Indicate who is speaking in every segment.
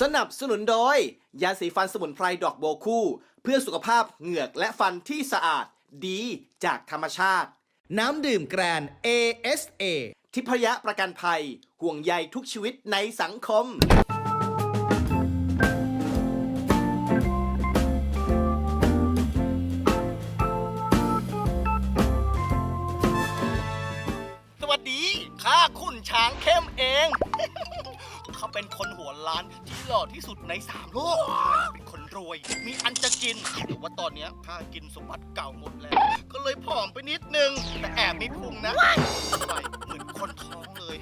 Speaker 1: สนับสนุนโดย ยาสีฟันสมุนไพรดอกโบคู่ เพื่อสุขภาพเหงือกและฟันที่สะอาดดีจากธรรมชาติ น้ำดื่มแกรน ASA ทิพยะประกันภัยห่วงใยทุกชีวิตในสังคม
Speaker 2: หล่อที่สุดในสามโลกเป็นคนรวย มีอันจะกินแต่ว่าตอนเนี้ยข้ากินสมบัติเก่าหมดแล้ว ก็เลยผอมไปนิดนึง แต่แอบมีพุงนะใส่เหมือนคนท้องเลย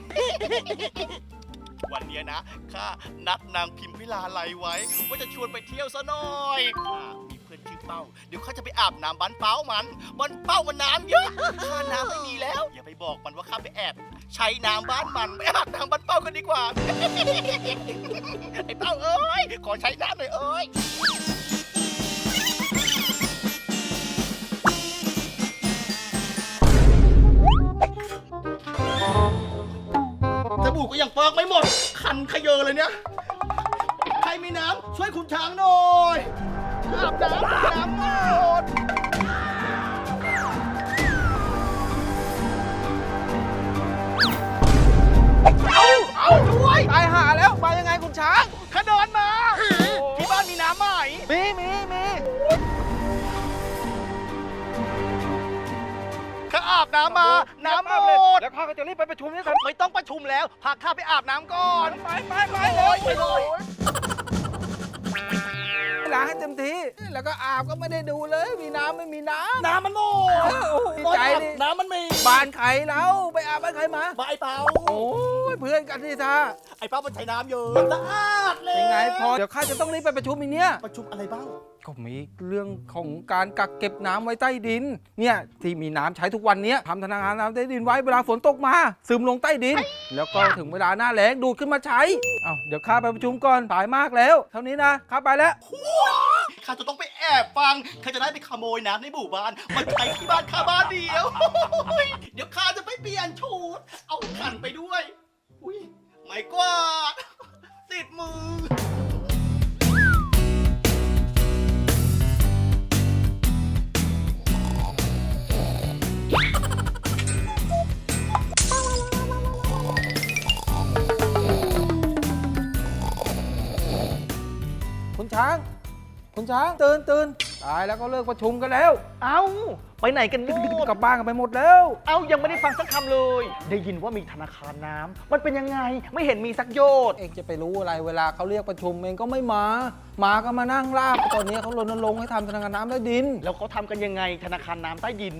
Speaker 2: วันเนี้ยนะข้านัดนางพิมพิลาไลไว้ ว่าจะชวนไปเที่ยวซะหน่อยข้ามีเพื่อนชื่อเป้า เดี๋ยวข้าจะไปอาบน้ำบ้านเป้ามันบ้านเป้ามันน้ำเยอะข้าน้ำไม่มีแล้ว อย่าไปบอกมันว่าข้าไปแอบ ใช้น้ำบ้านมันไปอาบน้ำบ้านเป้ากันดีกว่า ไอ้เป้าเอ้ย ขอใช้น้ำหน่อยเอ้ยสบู่ก็ยังเปิกไม่หมด คันขยเยอเลยเนี่ย ใครมีน้ำช่วยคุณช้างหน่อยอาบน้ำ น้ำมา น้ำหมด
Speaker 3: แล้วข้าก็จะรีบไปประชุมนี่ทัน
Speaker 2: ไม่ต้องประชุมแล้ว พาข้าไปอาบน้ำก่อน
Speaker 3: ไปไปไป
Speaker 2: โอ้ยไปเลย
Speaker 3: ล้างให้เต็มที่ แล้วก็อาบก็ไม่ได้ดูเลย มีน้ำไม่มีน้ำ
Speaker 2: น้ำมันหมด
Speaker 3: โอ้ยใจดิ
Speaker 2: น้ำมันมี
Speaker 3: บ้านใครแล้วไปอาบบ้านใครมา
Speaker 2: บ้าไอ้เปา
Speaker 3: โอ้ยเพื่อนกันที่ท่า
Speaker 2: ไอ้เปามันใช้น้ำเยอะสะอาดเลย
Speaker 3: เป็นไงพอเดี๋ยวข้าจะต้องรีบไปประชุมอีกเนี้ย
Speaker 2: ประชุมอะไรบ้าง
Speaker 3: ก็มีเรื่องของการกักเก็บน้ำไว้ใต้ดิน เนี่ยที่มีน้ำใช้ทุกวันเนี้ยทำธนาคารน้ำใต้ดินไว้เวลาฝนตกมา ซึมลงใต้ดิน แล้วก็ถึงเวลาหน้าแล้งดูดขึ้นมาใช้เอาเดี๋ยวข้าไปประชุมก่อนสายมากแล้ว เท่านี้นะข้าไปแล้ว
Speaker 2: ข้าจะต้องไปแอบฟังข้าจะได้ไปขโมยน้ำในหมู่บ้านมาใช้ที่บ้านข้าบ้านเดียว เดี๋ยวข้าจะไปเปลี่ยนชุดเอาขันไปด้วย อุ้ยไม่กวาดติดมือ
Speaker 3: คุณช้าง คุณช้างตื่นตื่นตายแล้วก็เลิกประชุมกันแล้ว
Speaker 2: เอ้า ไปไหนกันหมด
Speaker 3: กลับบ้านกันไปหมดแล้ว
Speaker 2: เอ้ายังไม่ได้ฟังสักคำเลย ได้ยินว่ามีธนาคารน้ำมันเป็นยังไงไม่เห็นมีสักโยชน์
Speaker 3: เองจะไปรู้อะไรเวลาเขาเรียกประชุมเองก็ไม่มามาก็มานั่งลาบตอนนี้เขารณรงค์ให้ทำธนาคารน้ำใต้ดิน
Speaker 2: แล้วเขาทำกันยังไงธนาคารน้ำใต้ดิน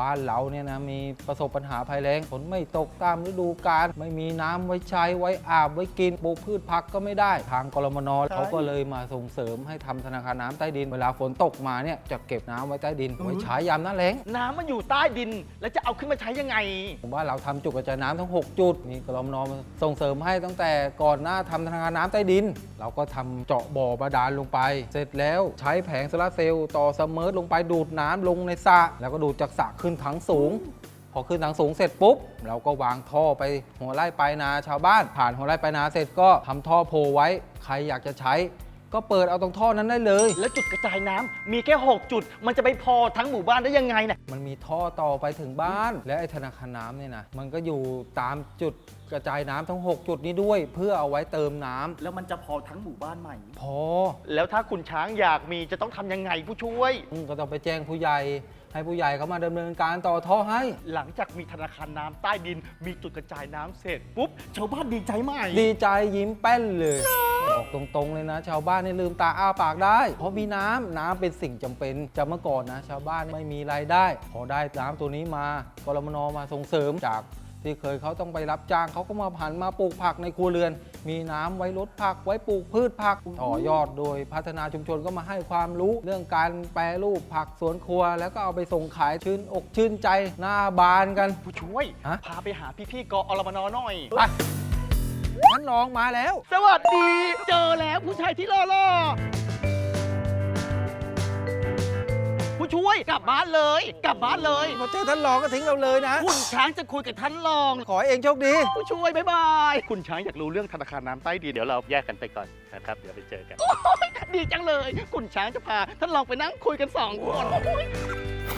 Speaker 3: บ้านเราเนี่ยนะมีประสบปัญหาภัยแล้งฝนไม่ตกตามฤดูกาลไม่มีน้ำไว้ใช้ไว้อาบไว้กินปลูกพืชพักก็ไม่ได้ ทางกรมน
Speaker 2: ใช่
Speaker 3: เขาก็เลยมาส่งเสริมให้ทำธนาคารน้ำใต้ดิน เวลาฝนตกมาเนี่ยจะเก็บน้ำไว้ใต้ดินไว้ใช้ยามหน้าแล้ง
Speaker 2: น้ำมันอยู่ใต้ดิน แล้วจะเอาขึ้นมาใช้ยังไง
Speaker 3: ผมว่าเราทำจุดกระจายน้ำทั้ง 6 จุดมีกรมนมาส่งเสริมให้ตั้งแต่ก่อนหน้าทำธนาคารน้ำใต้ดิน เราก็ทำเจาะบ่อบาดาลลงไป เสร็จแล้วใช้แผงโซลาร์เซลล์ต่อเสมอลงไปดูดน้ำลงในสระแล้วก็ดูดจากสระขึ้นถังสูง พอขึ้นถังสูงเสร็จปุ๊บ เราก็วางท่อไปหัวไร่ปลายนาชาวบ้าน ผ่านหัวไร่ปลายนาเสร็จก็ทำท่อโพไว้ใครอยากจะใช้ ก็เปิดเอาตรงท่อนั้นได้เลย
Speaker 2: แล้วจุดกระจายน้ำมีแค่ 6 จุด มันจะไปพอทั้งหมู่บ้านได้ยังไงเนี่ย
Speaker 3: มันมีท่อต่อไปถึงบ้าน และไอ้ธนาคารน้ำเนี่ยนะมันก็อยู่ตามจุดกระจายน้ำทั้ง 6 จุดนี้ด้วย เพื่อเอาไว้เติมน้ำ
Speaker 2: แล้วมันจะพอทั้งหมู่บ้านไหม
Speaker 3: พอ
Speaker 2: แล้วถ้าคุณช้างอยากมีจะต้องทำยังไงผู้ช่วย
Speaker 3: อืมก็ต้องไปแจ้งผู้ใหญ่ ให้ผู้ใหญ่เขามาดำเนินการต่อท่อให้
Speaker 2: หลังจากมีธนาคารน้ำใต้ดิน มีจุดกระจายน้ำเสร็จปุ๊บ ชาวบ้านดีใจไหม
Speaker 3: ดีใจยิ้มแป้นเลยบอกตรงๆเลยนะ ชาวบ้านนี่ลืมตาอ้าปากได้ เพราะมีน้ำน้ำเป็นสิ่งจำเป็นจากเมื่อก่อนนะ ชาวบ้านไม่มีรายได้ พอได้น้ำตัวนี้มากรมนมาส่งเสริมจาก ที่เคยเขาต้องไปรับจ้างเขาก็มาผันมาปลูกผักในครัวเรือน มีน้ำไว้ลดผักไว้ปลูกพืชผักต่อยอดโดยพัฒนาชุมชนก็มาให้ความรู้ เรื่องการแปรรูปผักสวนครัว แล้วก็เอาไปส่งขายชื่นอกชื่นใจหน้าบานกัน
Speaker 2: ผู้ช่วย
Speaker 3: ฮะ
Speaker 2: พาไปหาพี่ๆกอรมนหน่อย
Speaker 3: ไปท่านรองมาแล้ว
Speaker 2: สวัสดี เจอแล้วผู้ชายที่หล่อๆ ผู้ช่วยกลับบ้านเลย กลับบ้านเลย
Speaker 3: พอเจอท่านรองก็ทิ้งเราเลยนะ
Speaker 2: คุณช้างจะคุยกับท่านรอง
Speaker 3: ขอเองโชคดี
Speaker 2: ผู้ช่วยบ๊ายบาย คุณช้างอยากรู้เรื่องธนาคารน้ำใต้ดินเดี๋ยวเราแยกกันไปก่อนนะครับ เดี๋ยวไปเจอกัน ดีจังเลย คุณช้างจะพาท่านรองไปนั่งคุยกันสองคน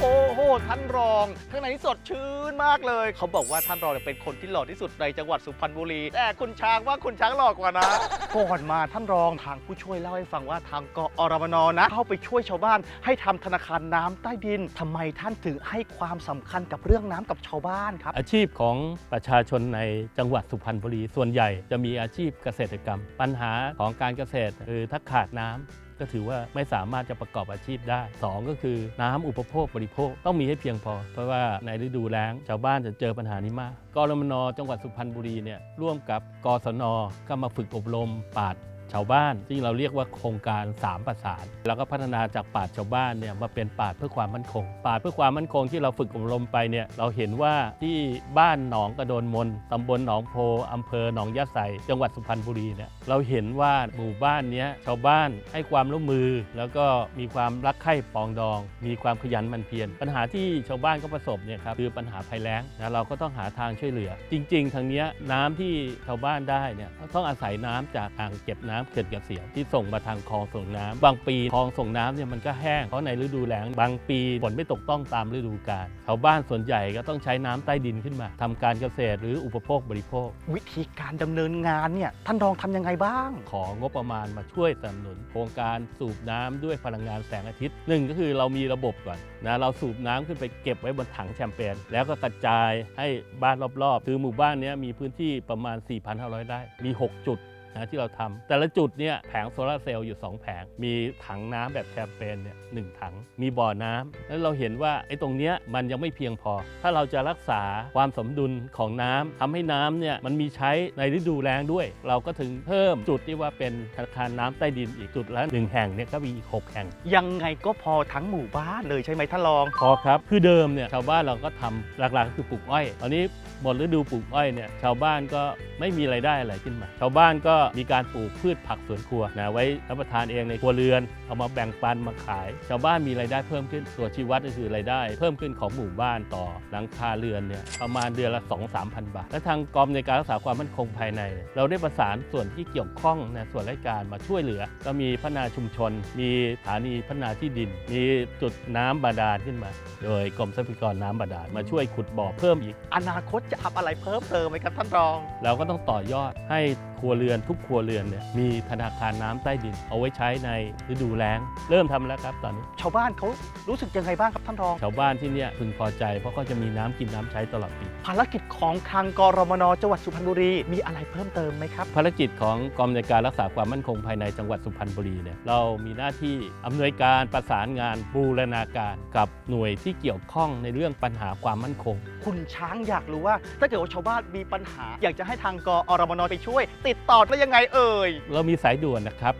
Speaker 2: โอ้โหท่านรองข้างในนี่สดชื่นมากเลย เขาบอกว่าท่านรองเนี่ยเป็นคนที่หล่อที่สุดในจังหวัดสุพรรณบุรี แต่คุณช้างว่าคุณช้างหล่อกว่านะก่อนมาท่านรองทางผู้ช่วยเล่าให้ฟังว่าทางกอรมนนะ เข้าไปช่วยชาวบ้าน ให้ทำธนาคารน้ำใต้ดินทำไมท่านถึงให้ความสำคัญกับเรื่องน้ำกับชาวบ้านครับ
Speaker 4: อาชีพของประชาชนในจังหวัดสุพรรณบุรีส่วนใหญ่จะมีอาชีพเกษตรกรรม ปัญหาของการเกษตรคือถ้าขาดน้ำ ก็ถือว่าไม่สามารถจะประกอบอาชีพได้ 2 ก็คือน้ำอุปโภคบริโภคต้องมีให้เพียงพอ เพราะว่าในฤดูแล้งชาวบ้านจะเจอปัญหานี้มากกรมนจังหวัดสุพรรณบุรีเนี่ยร่วมกับกศนก็มาฝึกอบรมปาด ชาวบ้านที่เราเรียกว่าโครงการ 3 ประสาน แล้วก็พัฒนาจากป่าชาวบ้านเนี่ยมาเป็นป่าเพื่อความมั่นคง ป่าเพื่อความมั่นคงที่เราฝึกอบรมไปเนี่ยเราเห็นว่าที่บ้านหนองกระโดนมนตำบลหนองโพอำเภอหนองยะไซจังหวัดสุพรรณบุรีเนี่ยเราเห็นว่าหมู่บ้านนี้ชาวบ้านให้ความร่วมมือ แล้วก็มีความรักใคร่ปองดอง มีความขยันหมันเพียรปัญหาที่ชาวบ้านก็ประสบเนี่ยครับคือปัญหาภัยแล้งนะเราก็ต้องหาทางช่วยเหลือ จริง ๆ ทางนี้น้ำที่ชาวบ้านได้เนี่ยต้องอาศัยน้ำจากอ่างเก็บน้ำเขื่อนเกษียณที่ส่งมาทางคลองส่งน้ำบางปีคลองส่งน้ำเนี่ยมันก็แห้งเพราะในฤดูแล้งบางปีฝนไม่ตกต้องตามฤดูกาลชาวบ้านส่วนใหญ่ก็ต้องใช้น้ำใต้ดินขึ้นมาทำการเกษตรหรืออุปโภคบริโภค
Speaker 2: วิธีการดำเนินงานเนี่ยท่านรองทำยังไงบ้าง
Speaker 4: ของบประมาณมาช่วยสนับสนุน โครงการสูบน้ำด้วยพลังงานแสงอาทิตย์หนึ่งก็คือเรามีระบบก่อนนะเราสูบน้ำขึ้นไปเก็บไว้บนถังแชมเปญแล้วก็กระจายให้บ้านรอบๆ คือหมู่บ้านเนี้ยมีพื้นที่ประมาณ 4,500ไร่มี 6 จุด นะที่เราทำแต่ละจุดเนี่ยแผงโซลาร์เซลล์อยู่ 2 แผง มีถังน้ำแบบแชมเปญเนี่ยหนึ่งถัง มีบ่อน้ำแล้วเราเห็นว่าไอ้ตรงเนี้ยมันยังไม่เพียงพอ ถ้าเราจะรักษาความสมดุลของน้ำทำให้น้ำเนี่ยมันมีใช้ในฤดูแล้งด้วย เราก็ถึงเพิ่มจุดที่ว่าเป็นธนาคารน้ำใต้ดินอีกจุดละหนึ่งแห่งเนี่ยก็มีอีกหกแห่ง
Speaker 2: ยังไงก็พอทั้งหมู่บ้านเลยใช่ไหมท่านรอง
Speaker 4: พอครับคือเดิมเนี่ยชาวบ้านเราก็ทำหลักๆก็คือปลูกอ้อยตอนนี้ หมดฤดูปลูกอ้อยเนี่ยชาวบ้านก็ไม่มีไรายได้อะไรขึ้นมา ชาวบ้านก็มีการปลูกพืชผักสวนครัวนะไว้รับประทานเองในครัวเรือน เอามาแบ่งปันมาขาย ชาวบ้านมีรายได้เพิ่มขึ้นตัวชี้วัดก็คือรายได้ เพิ่มขึ้นของหมู่บ้านต่อหลังคาเรือนเนี่ยประมาณเดือนละ 2 3 0 0 0 บาท และทางกรมในการรักษาความมั่นคงภายใน เราได้ประสานส่วนที่เกี่ยวข้องนะส่วนราชการมาช่วยเหลือ ก็มีพัฒนาชุมชน มีสถานีพัฒนาที่ดิน มีจุดน้ำบาดาลขึ้นมา โดยกรมทรัพยากรน้ำบาดาลมาช่วยขุดบ่อเพิ่มอีก
Speaker 2: อนาคตจะทำอะไรเพิ่มเติมไหมครับท่านรอง
Speaker 4: เราก็ต้องต่อยอดให้ ครัวเรือนทุกครัวเรือนเนี่ยมีธนาคารน้ำใต้ดิน เอาไว้ใช้ในฤดูแล้ง เริ่มทำแล้วครับตอนนี้
Speaker 2: ชาวบ้านเขารู้สึกยังไงบ้างครับท่านรอง
Speaker 4: ชาวบ้านที่เนี่ยพึงพอใจเพราะก็จะมีน้ำกินน้ำใช้ตลอดปี
Speaker 2: ภารกิจของทางกรมนจังหวัดสุพรรณบุรีมีอะไรเพิ่มเติมไหมครับ
Speaker 4: ภารกิจของกองอำนวยการรักษาความมั่นคงภายในจังหวัดสุพรรณบุรีเนี่ยเรามีหน้าที่อำนวยการประสานงานบูรณาการกับหน่วยที่เกี่ยวข้องในเรื่องปัญหาความมั่นคง
Speaker 2: คุณช้างอยากรู้ว่า ถ้าเกิดว่าชาวบ้านมีปัญหา อยากจะให้ทางกอรมนไปช่วยติดต่อได้ยังไงเอ่ย
Speaker 4: เรามีสายด่วนนะครับ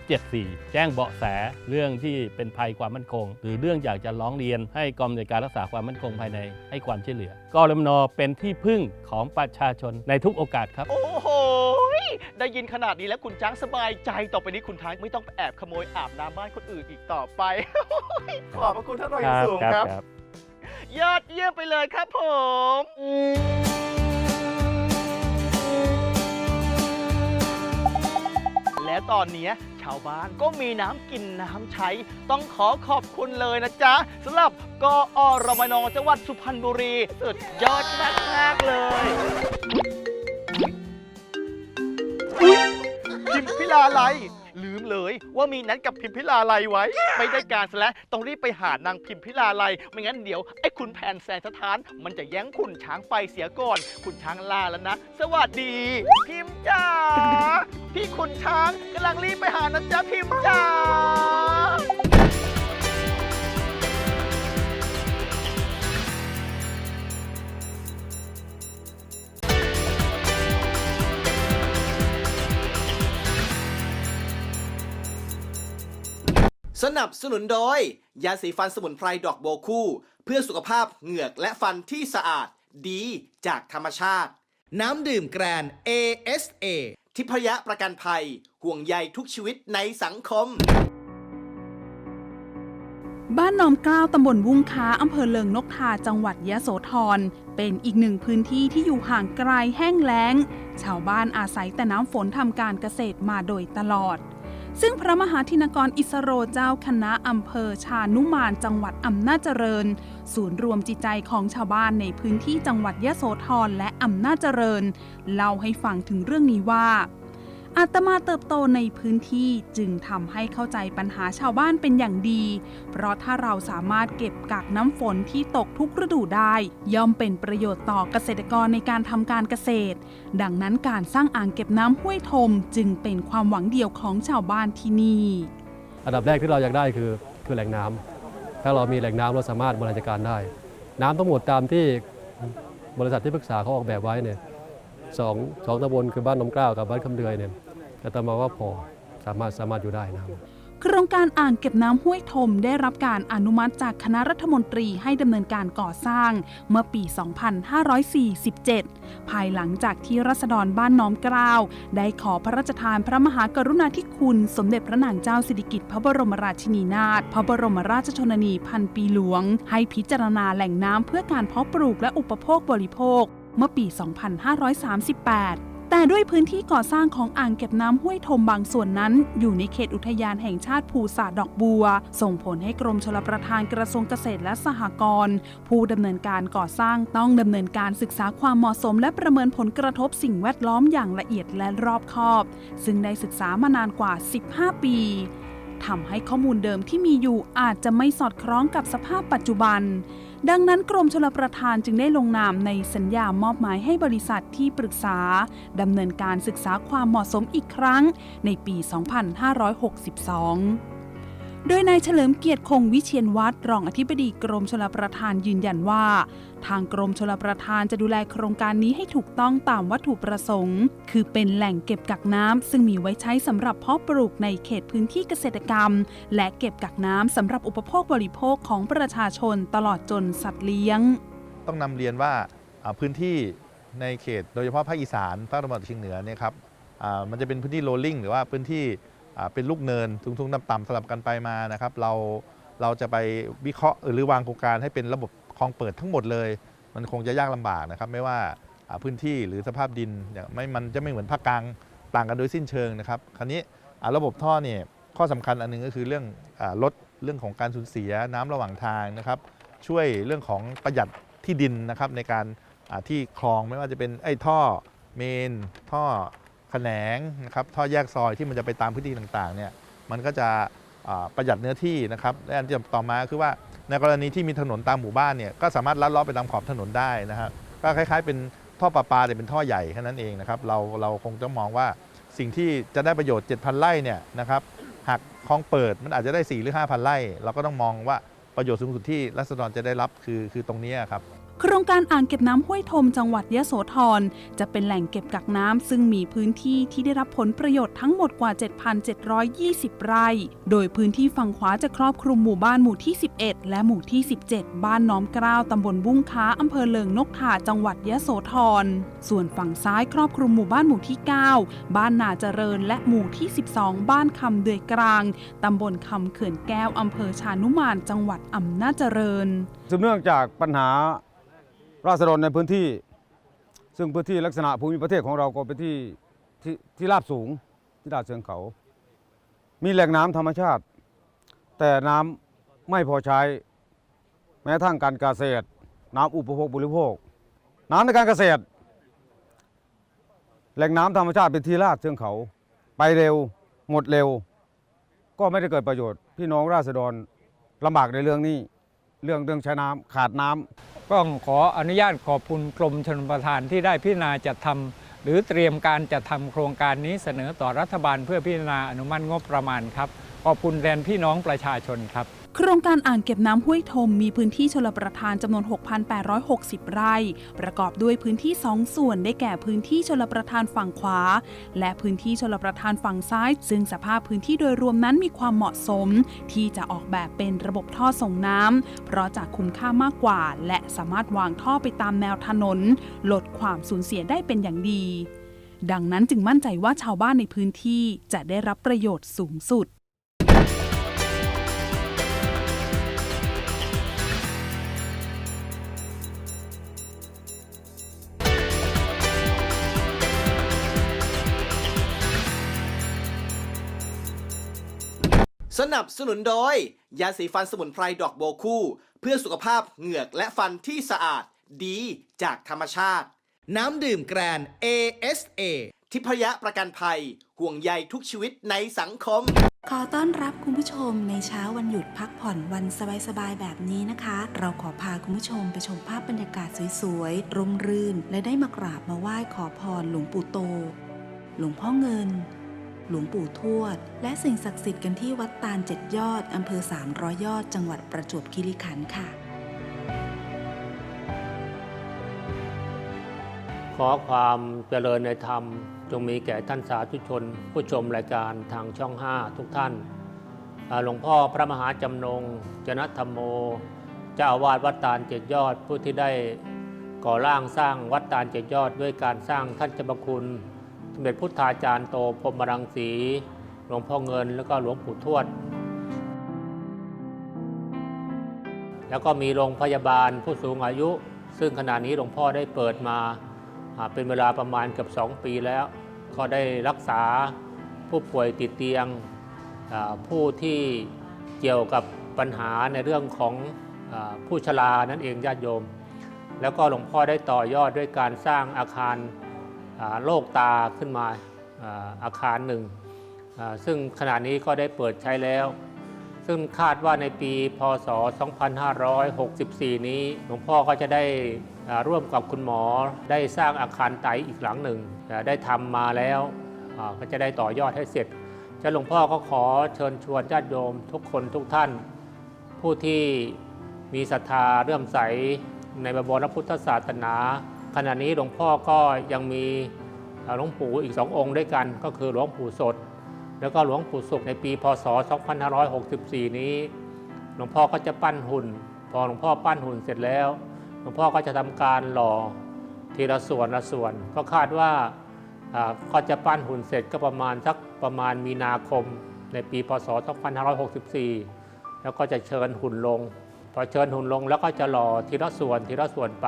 Speaker 4: 1374 แจ้งเบาะแสเรื่องที่เป็นภัยความมั่นคง หรือเรื่องอยากจะร้องเรียนให้กองอำนวยการรักษาความมั่นคงภายในให้ความช่วยเหลือกรมนเป็นที่พึ่งของประชาชนในทุกโอกาสครับ
Speaker 2: โอ้โหยได้ยินขนาดนี้แล้วคุณช้างสบายใจต่อไปนี้คุณช้างไม่ต้องไปแอบขโมยอาบน้ำบ้านคนอื่นอีกต่อไป ขอบพระคุณท่านรองอย่างสูงครับ ยอดเยี่ยมไปเลยครับผม และตอนนี้ชาวบ้านก็มีน้ำกินน้ำใช้ ต้องขอขอบคุณเลยนะจ๊ะสำหรับกอรมนจังหวัดสุพรรณบุรี สุดยอดมากๆเลยจิมพิลาไลย มเลย ว่ามีนัดกับพิมพิลาไลไว้ ไม่ได้การซะแล้วต้องรีบไปหานางพิมพิลาไลไม่งั้นเดี๋ยวไอ้คุณแผนแสนสถาน มันจะแย่งคุณช้างไปเสียก่อน คุณช้างลาแล้วนะ สวัสดี พิมพ์จ้าพี่คุณช้างกำลังรีบไปหานะจ๊ะพิมพ์จ้า
Speaker 1: สนับสนุนโดย ยาสีฟันสมุนไพรดอกโบคู่ เพื่อสุขภาพเหงือกและฟันที่สะอาดดีจากธรรมชาติ น้ำดื่มแกรน ASA ทิพยะประกันภัย ห่วงใยทุกชีวิตในสังคม
Speaker 5: บ้านหนอมกล้าวตำบลวุ้งค้าอำเภอเลิงนกทาจังหวัดยะโสธร เป็นอีกหนึ่งพื้นที่ที่อยู่ห่างไกลแห้งแล้ง ชาวบ้านอาศัยแต่น้ำฝนทำการเกษตรมาโดยตลอด ซึ่งพระมหาธินกรอิสโรเจ้าคณะอำเภอชานุมานจังหวัดอำนาจเจริญ ศูนย์รวมจิตใจของชาวบ้านในพื้นที่จังหวัดยะโสธรและอำนาจเจริญ เล่าให้ฟังถึงเรื่องนี้ว่า อาตมาเติบโตในพื้นที่จึงทำให้เข้าใจปัญหาชาวบ้านเป็นอย่างดี เพราะถ้าเราสามารถเก็บกักน้ำฝนที่ตกทุกฤดูได้ ย่อมเป็นประโยชน์ต่อเกษตรกรในการทำการเกษตร ดังนั้นการสร้างอ่างเก็บน้ำห้วยทมจึงเป็นความหวังเดียวของชาวบ้านที่นี่
Speaker 6: อันดับแรกที่เราอยากได้คือคือแหล่งน้ำถ้าเรามีแหล่งน้ำเราสามารถบริหารจัดการได้ น้ำทั้งหมดตามที่บริษัทที่ปรึกษาเขาออกแบบไว้เนี่ยสองสองตำบลคือบ้านน้ำกล้าวกับบ้านคำเดือยเนี่ย อาตมาว่าพอสามารถสามารถอยู่ได้น้ำ
Speaker 5: โครงการอ่างเก็บน้ำห้วยทมได้รับการอนุมัติจากคณะรัฐมนตรีให้ดำเนินการก่อสร้างเมื่อปี 2547 ภายหลังจากที่รัษฎรบ้านน้อมเกล้าว ได้ขอพระราชทานพระมหากรุณาธิคุณ สมเด็จพระนางเจ้าสิริกิติ์พระบรมราชินีนาถพระบรมราชชนนีพันปีหลวง ให้พิจารณาแหล่งน้ำเพื่อการเพาะปลูกและอุปโภคบริโภค เมื่อปี 2538 แต่ด้วยพื้นที่ก่อสร้างของอ่างเก็บน้ำห้วยทมบางส่วนนั้น อยู่ในเขตอุทยานแห่งชาติภูสาดอกบัว ส่งผลให้กรมชลประทานกระทรวงเกษตรและสหกรณ์ผู้ดำเนินการก่อสร้างต้องดำเนินการศึกษาความเหมาะสม และประเมินผลกระทบสิ่งแวดล้อมอย่างละเอียดและรอบคอบ ซึ่งได้ศึกษามานานกว่า 15 ปีทำให้ข้อมูลเดิมที่มีอยู่อาจจะไม่สอดคล้องกับสภาพปัจจุบัน ดังนั้นกรมชลประทานจึงได้ลงนามในสัญญามอบหมายให้บริษัทที่ปรึกษาดำเนินการศึกษาความเหมาะสมอีกครั้งในปี 2562 โดยนายเฉลิมเกียรติคงวิเชียนวัตรรองอธิบดีกรมชลประทานยืนยันว่า ทางกรมชลประทานจะดูแลโครงการนี้ให้ถูกต้องตามวัตถุประสงค์ คือเป็นแหล่งเก็บกักน้ำซึ่งมีไว้ใช้สำหรับเพาะปลูกในเขตพื้นที่เกษตรกรรม และเก็บกักน้ำสำหรับอุปโภคบริโภคของประชาชนตลอดจนสัตว์เลี้ยง
Speaker 7: ต้องนำเรียนว่าพื้นที่ในเขต โดยเฉพาะภาคอีสานภาคตะวันออกเฉียงเหนือเนี่ยครับมันจะเป็นพื้นที่โรลลิงหรือว่าพื้นที่ เป็นลูกเนินทุ่งๆต่ำๆสลับกันไปมานะครับ เราเราจะไปวิเคราะห์หรือวางโครงการให้เป็นระบบคลองเปิดทั้งหมดเลย มันคงจะยากลำบากนะครับ ไม่ว่าพื้นที่หรือสภาพดินอย่างไม่มันจะไม่เหมือนภาคกลางต่างกันโดยสิ้นเชิงนะครับคราวนี้ระบบท่อเนี่ยข้อสำคัญอันหนึงก็คือเรื่องลดเรื่องของการสูญเสียน้ำระหว่างทางนะครับ ช่วยเรื่องของประหยัดที่ดินนะครับในการที่คลองไม่ว่าจะเป็นไอ้ท่อเมน ท่อ แขนงนะครับท่อแยกซอยที่มันจะไปตามพื้นที่ต่างๆเนี่ยมันก็จะประหยัดเนื้อที่นะครับและอันที่ต่อมาคือว่าในกรณีที่มีถนนตามหมู่บ้านเนี่ยก็สามารถลัดเลาะไปตามขอบถนนได้นะครับก็คล้ายๆ เป็นท่อประปาแต่เป็นท่อใหญ่แค่นั้นเองนะครับเราเราคงต้องมองว่าสิ่งที่จะได้ประโยชน์ 7,000 ไร่เนี่ยนะครับหากคลองเปิดมันอาจจะได้ 4 หรือ 5,000 ไร่ เราก็ต้องมองว่าประโยชน์สูงสุดที่รัษฎรจะได้รับคือคือตรงนี้ครับ
Speaker 5: โครงการอ่างเก็บน้ำห้วยทมจังหวัดยะโสธรจะเป็นแหล่งเก็บกักน้ำซึ่งมีพื้นที่ที่ได้รับผลประโยชน์ทั้งหมดกว่า 7,720 ไร่ โดยพื้นที่ฝั่งขวาจะครอบคลุมหมู่บ้านหมู่ที่ 11 และหมู่ที่ 17 บ้านน้อมกล้าวตำบลบุ้งค้าอำเภอเลิงนกถาจังหวัดยะโสธร ส่วนฝั่งซ้ายครอบคลุมหมู่บ้านหมู่ที่ 9 บ้านนาเจริญและหมู่ที่ 12 บ้านคำเดือยกลางตำบลคำเขื่อนแก้วอำเภอชานุมานจังหวัดอำนาจเจริญ
Speaker 3: สืบเนื่องจากปัญหา ราษฎรในพื้นที่ ซึ่งพื้นที่ลักษณะภูมิประเทศของเราก็เป็นที่ที่ที่ราบสูงที่ราบเชิงเขา มีแหล่งน้ำธรรมชาติ แต่น้ำไม่พอใช้ แม้ทั้งการเกษตร น้ำอุปโภคบริโภค น้ำในการเกษตร แหล่งน้ำธรรมชาติเป็นที่ราบเชิงเขา ไปเร็วหมดเร็ว ก็ไม่ได้เกิดประโยชน์ พี่น้องราษฎรลำบากในเรื่องนี้ เรื่องเรื่องใช้น้ำขาดน้ำ
Speaker 8: ต้องขออนุญาตขอบคุณกรมชนประทานที่ได้พิจารณาจัดทำหรือเตรียมการจัดทำโครงการนี้เสนอต่อรัฐบาลเพื่อพิจารณาอนุมัติงบประมาณครับขอบคุณแทนพี่น้องประชาชนครับ
Speaker 5: โครงการอ่างเก็บน้ำห้วยทมมีพื้นที่ชลประทานจำนวน 6,860 ไร่ ประกอบด้วยพื้นที่ 2 ส่วนได้แก่พื้นที่ชลประทานฝั่งขวา และพื้นที่ชลประทานฝั่งซ้าย ซึ่งสภาพพื้นที่โดยรวมนั้นมีความเหมาะสม ที่จะออกแบบเป็นระบบท่อส่งน้ำเพราะจะคุ้มค่ามากกว่า และสามารถวางท่อไปตามแนวถนน ลดความสูญเสียได้เป็นอย่างดี ดังนั้นจึงมั่นใจว่าชาวบ้านในพื้นที่จะได้รับประโยชน์สูงสุด
Speaker 1: สนับสนุนโดย ยาสีฟันสมุนไพรดอกโบคู่ เพื่อสุขภาพเหงือกและฟันที่สะอาดดีจากธรรมชาติ น้ำดื่มแกรน ASA ทิพยะประกันภัย ห่วงใยทุกชีวิตในสังคม
Speaker 9: ขอต้อนรับคุณผู้ชมในเช้าวันหยุดพักผ่อนวันสบายๆแบบนี้นะคะ เราขอพาคุณผู้ชมไปชมภาพบรรยากาศสวยๆร่มรื่น และได้มากราบมาไหว้ขอพรหลวงปู่โต หลวงพ่อเงิน หลวงปู่ทวด และสิ่งศักดิ์สิทธิ์กันที่วัดตาลเจ็ดยอดอำเภอ300ยอด จังหวัดประจวบคีรีขันธ์ค่ะ
Speaker 10: ขอความเจริญในธรรม จงมีแก่ท่านสาธุชน ผู้ชมรายการทางช่อง 5 ทุกท่าน หลวงพ่อพระมหาจำนง จนธรรมโม เจ้าอาวาสวัดตาลเจ็ดยอดผู้ที่ได้ก่อร่างสร้างวัดตาลเจ็ดยอดด้วยการสร้างท่านเจ้าคุณ มเด็จพุทธาจารย์โตพรมรังสี หลวงพ่อเงิน แล้วก็หลวงปู่ทวด แล้วก็มีโรงพยาบาลผู้สูงอายุ ซึ่งขณะนี้หลวงพ่อได้เปิดมาเป็นเวลาประมาณเกือบ2 ปีแล้ว ก็ได้รักษาผู้ป่วยติดเตียง ผู้ที่เกี่ยวกับปัญหาในเรื่องของผู้ชรานั่นเองญาติโยม แล้วก็หลวงพ่อได้ต่อยอดด้วยการสร้างอาคาร โลกตาขึ้นมาอาคารหนึ่ง ซึ่งขณะนี้ก็ได้เปิดใช้แล้ว ซึ่งคาดว่าในปีพศ 2564 นี้หลวงพ่อก็จะได้ร่วมกับคุณหมอได้สร้างอาคารไตอีกหลังหนึ่ง ได้ทำมาแล้วก็จะได้ต่อยอดให้เสร็จจะหลวงพ่อก็ขอเชิญชวนญาติโยมทุกคนทุกท่าน ผู้ที่มีศรัทธาเลื่อมใสในบวรพุทธศาสนา ขณะนี้หลวงพ่อก็ยังมีหลวงปู่อีกสององค์ด้วยกัน ก็คือหลวงปู่สด แล้วก็หลวงปู่สุขในปีพศ 2564 นี้ หลวงพ่อก็จะปั้นหุ่น พอหลวงพ่อปั้นหุ่นเสร็จแล้ว หลวงพ่อก็จะทำการหล่อทีละส่วนละส่วน ก็คาดว่าอ่าก็จะปั้นหุ่นเสร็จก็ประมาณสักประมาณมีนาคมในปีพศ 2564 แล้วก็จะเชิญหุ่นลง พอเชิญหุ่นลงแล้วก็จะหล่อทีละส่วนทีละส่วนไป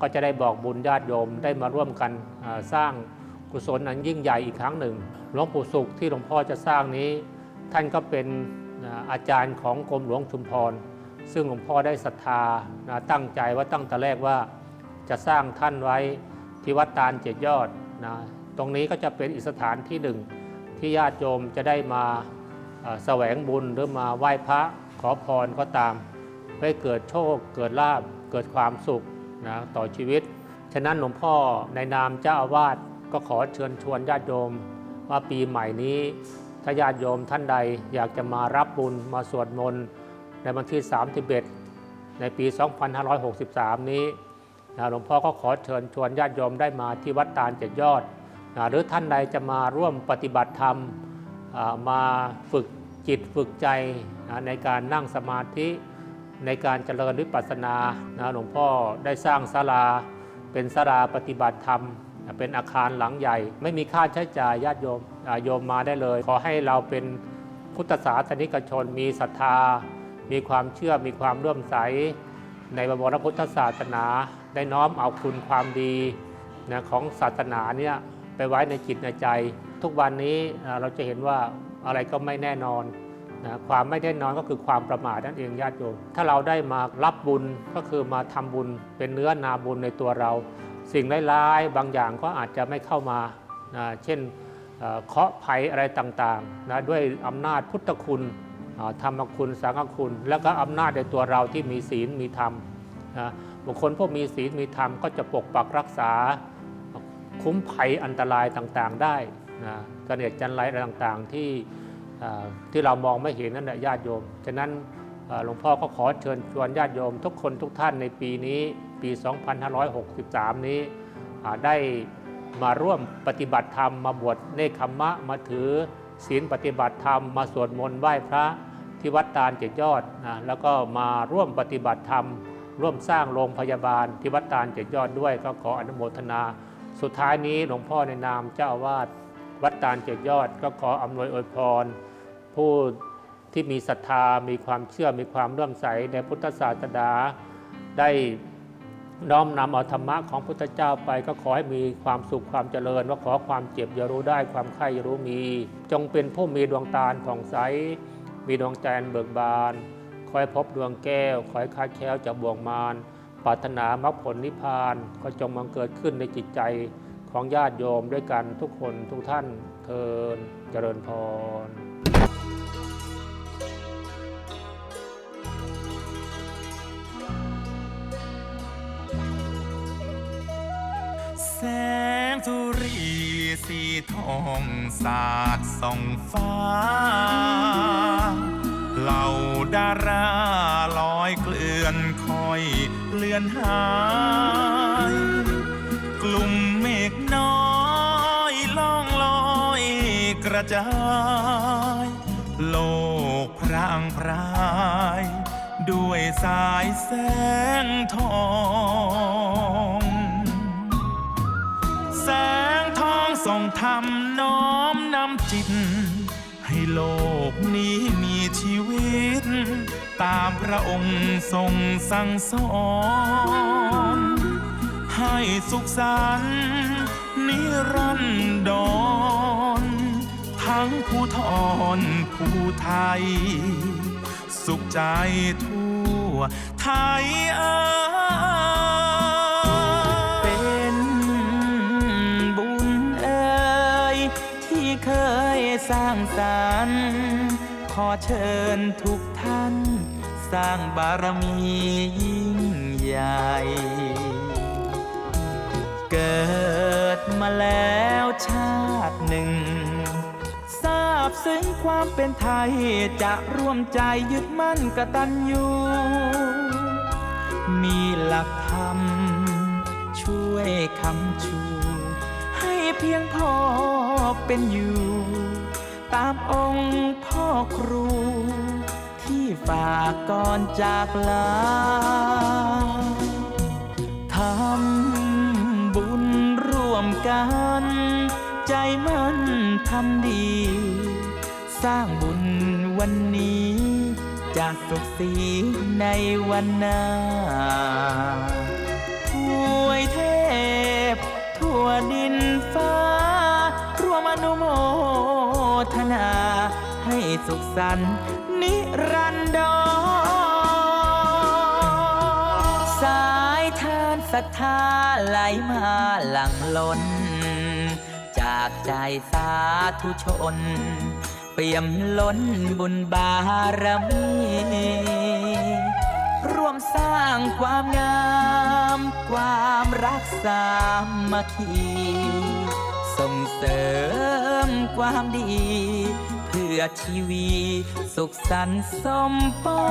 Speaker 10: ก็จะได้บอกบุญญาติโยมได้มาร่วมกันสร้างกุศลอันยิ่งใหญ่อีกครั้งหนึ่งหลวงปู่สุขที่หลวงพ่อจะสร้างนี้ ท่านก็เป็นอาจารย์ของกรมหลวงชุมพร ซึ่งหลวงพ่อได้ศรัทธาตั้งใจว่าตั้งแต่แรกว่าจะสร้างท่านไว้ที่วัดตาลเจ็ดยอดนะตรงนี้ก็จะเป็นอีกสถานที่หนึ่งที่ญาติโยมจะได้มาแสวงบุญหรือมาไหว้พระขอพรก็ตามเพื่อให้เกิดโชคเกิดลาบเกิดความสุข นะต่อชีวิต ฉะนั้นหลวงพ่อในนามเจ้าอาวาสก็ขอเชิญชวนญาติโยมว่าปีใหม่นี้ถ้าญาติโยมท่านใดอยากจะมารับบุญมาสวดมนต์ในวันที่31ในปี 2563 นี้นะหลวงพ่อก็ขอเชิญชวนญาติโยมได้มาที่วัดตาลเจ็ดยอดนะหรือท่านใดจะมาร่วมปฏิบัติธรรมมาฝึกจิตฝึกใจนะในการนั่งสมาธิ ในการเจริญวิปัสสนานะหลวงพ่อได้สร้างศาลา เป็นศาลาปฏิบัติธรรม เป็นอาคารหลังใหญ่ ไม่มีค่าใช้จ่ายญาติโยมอาโยมมาได้เลย ขอให้เราเป็นพุทธศาสนิกชน มีศรัทธา มีความเชื่อมีความเลื่อมใส ในบวรพุทธศาสนา ได้น้อมเอาคุณความดีนะของศาสนาเนี่ยไปไว้ในจิตในใจ ทุกวันนี้เราจะเห็นว่าอะไรก็ไม่แน่นอน นะความไม่แน่นอนก็คือความประมาทนั่นเองญาติโยม ถ้าเราได้มารับบุญก็คือมาทำบุญเป็นเนื้อนาบุญในตัวเรา สิ่งร้ายๆบางอย่างก็อาจจะไม่เข้ามานะเช่นเคาะภัยอะไรต่างๆนะด้วยอำนาจพุทธคุณธรรมคุณสังฆคุณ แล้วก็อำนาจในตัวเราที่มีศีลมีธรรมนะบุคคลผู้มีศีลมีธรรมก็จะปกปักรักษาคุ้มภัยอันตรายต่างๆได้นะเนียดจันไรอะไรต่างๆที่ ที่เรามองไม่เห็นนั่นแหละญาติโยม ฉะนั้นหลวงพ่อก็ขอเชิญชวนญาติโยม ทุกคนทุกท่านในปีนี้ปี 2563 นี้ได้มาร่วมปฏิบัติธรรมมาบวชเนคขมะมาถือศีลปฏิบัติธรรมมาสวดมนต์ไหว้พระที่วัดตาลเจ็ดยอดนะแล้วก็มาร่วมปฏิบัติธรรม ร่วมสร้างโรงพยาบาลที่วัดตาลเจ็ดยอดด้วย ก็ขออนุโมทนา สุดท้ายนี้หลวงพ่อในนามเจ้าอาวาส วัดตาลเจ็ดยอดก็ขออำนวยอวยพร ผู้ที่มีศรัทธา มีความเชื่อ มีความเลื่อมใสในพุทธศาสนาได้น้อมนำเอาธรรมะของพุทธเจ้าไปก็ขอให้มีความสุขความเจริญ ว่าขอความเจ็บอย่ารู้ได้ความไข้อย่ารู้มี จงเป็นผู้มีดวงตาผ่องใส มีดวงใจเบิกบาน คอยพบดวงแก้ว คอยคาดแคล้วจากบ่วงมารปรารถนามรรคผลนิพพานก็จงมังเกิดขึ้นในจิตใจ ของญาติโยมด้วยกันทุกคนทุกท่านเทินเจริญพร
Speaker 11: แสงสุรีสีทองสาดส่องฟ้า เหล่าดาราลอยเกลื่อนคอยเลือนหาาย โลกพรางพราย ด้วยสายแสงทอง แสงทองส่องธรรมน้อมนำจิต ให้โลกนี้มีชีวิต ตามพระองค์ทรงสั่งสอน ให้สุขสันต์นิรันดร ทั้งผู้ทอนผู้ไทย สุขใจทั่วไทยเอ่เป็นบุญเอ่ยที่เคยสร้างสรรค์ขอเชิญทุกท่าน สร้างบารมียิ่งใหญ่เกิดมาแล้วชาติหนึ่ง ซึ้งความเป็นไทย จะร่วมใจยึดมั่นกตัญญูมีหลักธรรม ช่วยคำชู ให้เพียงพอเป็นอยู่ ตามองค์พ่อครู ที่ฝากก่อนจากลาทำบุญร่วมกัน ใจมันทำดี สร้างบุญวันนี้จะสุขสีในวันหน้าถวยเทพ ทั่วดินฟ้า ร่วมอนุโมทนา ให้สุขสันต์นิรันดรสายทานศรัทธาไหลมาหลั่งล้น จากใจสาธุชน ปี่ยมล้นบุญบารมีร่วมสร้างความงาม ความรักสามัคคีส่งเสริมความดี เพื่อชีวีสุขสันต์สมปอ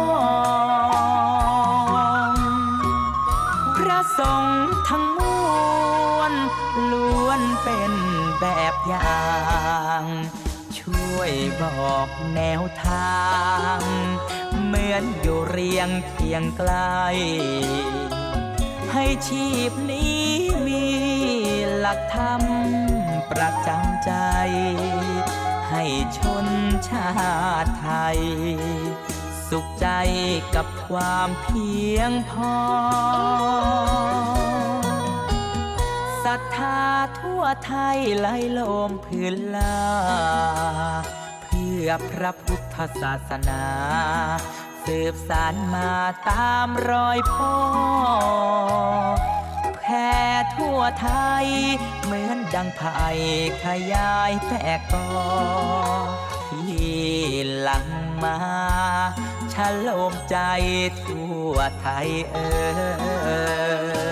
Speaker 11: งพระสงฆ์ทั้งมวลล้วนเป็นแบบอย่าง ช่วยบอกแนวทาง เหมือนอยู่เรียงเคียงไกล ให้ชีพนี้มีหลักธรรมประจำใจ ให้ชนชาติไทย สุขใจกับความเพียงพอ รัทธาทั่วไทยไหลลมพื้นลา เพื่อพระพุทธศาสนา สืบสานมาตามรอยพ่อ แผ่ทั่วไทย เหมือนดังไผ่ขยายแผ่กอที่หลังมาชะลมใจทั่วไทยเอ่ย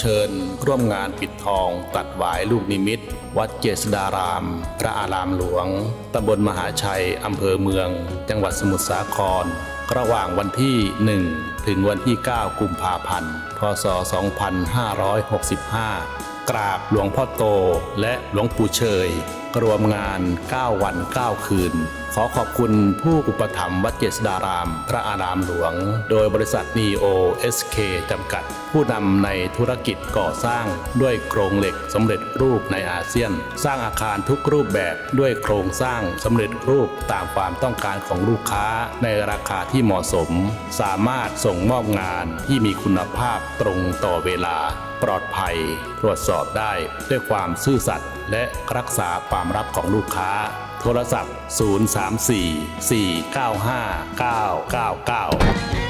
Speaker 12: เชิญร่วมงานปิดทองตัดหวายลูกนิมิต วัดเจษดาราม พระอารามหลวงตำบลมหาชัยอำเภอเมือง จังหวัดสมุทรสาคร ระหว่างวันที่ 1 ถึงวันที่ 9 กุมภาพันธ์ พศ 2565 กราบหลวงพ่อโต และหลวงปู่เชย รวมงาน 9 วัน 9 คืน ขอขอบคุณผู้อุปถัมภ์วัดเจษดาราม พระอารามหลวง โดยบริษัท NEO SK จำกัด ผู้นำในธุรกิจก่อสร้างด้วยโครงเหล็กสำเร็จรูปในอาเซียน สร้างอาคารทุกรูปแบบด้วยโครงสร้างสำเร็จรูปตามความต้องการของลูกค้าในราคาที่เหมาะสม สามารถส่งมอบงานที่มีคุณภาพตรงต่อเวลา ปลอดภัย ตรวจสอบได้ด้วยความซื่อสัตย์และรักษาความรับของลูกค้า โทรศัพท์ 034 495 999